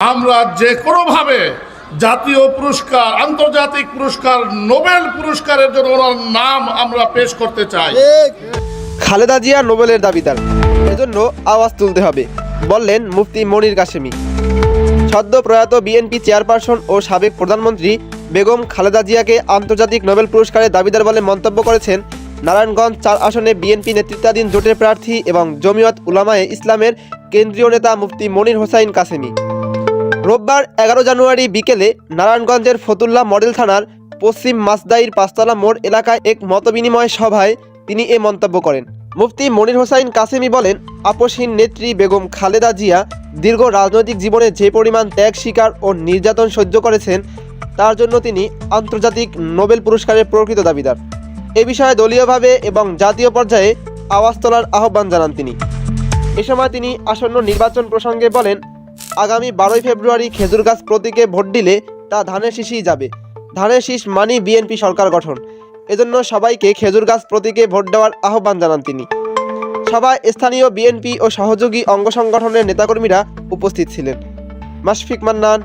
আমরা যে কোনোভাবে জাতীয় পুরস্কার, আন্তর্জাতিক পুরস্কার, নোবেল পুরস্কারের জন্য ওনার নাম আমরা পেশ করতে চাই। খালেদা জিয়া নোবেলের দাবিদার। এজন্য আওয়াজ তুলতে হবে, বললেন মুফতি মনির কাশেমি। সদ্য প্রয়াত বিএনপি চেয়ারপারসন ও সাবেক প্রধানমন্ত্রী বেগম খালেদা জিয়াকে আন্তর্জাতিক নোবেল পুরস্কারের দাবিদার বলে মন্তব্য করেছেন নারায়ণগঞ্জ চার আসনে বিএনপি নেতৃত্বাধীন জোটের প্রার্থী এবং জমিয়ত উলামায়ে ইসলামের কেন্দ্রীয় নেতা মুফতি মনির হোসাইন কাসেমি। রোববার এগারো জানুয়ারি বিকেলে নারায়ণগঞ্জের ফতুল্লা মডেল থানার পশ্চিম মাসদাইর পাঁচতলা মোড় এলাকায় এক মতবিনিময় সভায় তিনি এ মন্তব্য করেন। মুফতি মনির হোসাইন কাসেমি বলেন, আপসহীন নেত্রী বেগম খালেদা জিয়া দীর্ঘ রাজনৈতিক জীবনে যে পরিমাণ ত্যাগ, স্বীকার ও নির্যাতন সহ্য করেছেন, তার জন্য তিনি আন্তর্জাতিক নোবেল পুরস্কারের প্রকৃত দাবিদার। এ বিষয়ে দলীয়ভাবে এবং জাতীয় পর্যায়ে আওয়াজ তোলার আহ্বান জানান তিনি। এ সময় তিনি আসন্ন নির্বাচন প্রসঙ্গে বলেন আগামী বারোই ফেব্রুয়ারি খেজুর গাছ প্রতীকে ভোট দিলে তা ধানের শীষই যাবে। ধানের শীষ মানি বিএনপি সরকার গঠন। এজন্য সবাইকে খেজুর গাছ প্রতীকে ভোট দেওয়ার আহ্বান জানান তিনি। সভায় স্থানীয় বিএনপি ও সহযোগী অঙ্গ সংগঠনের নেতাকর্মীরা উপস্থিত ছিলেন। মাশফিক মান্নান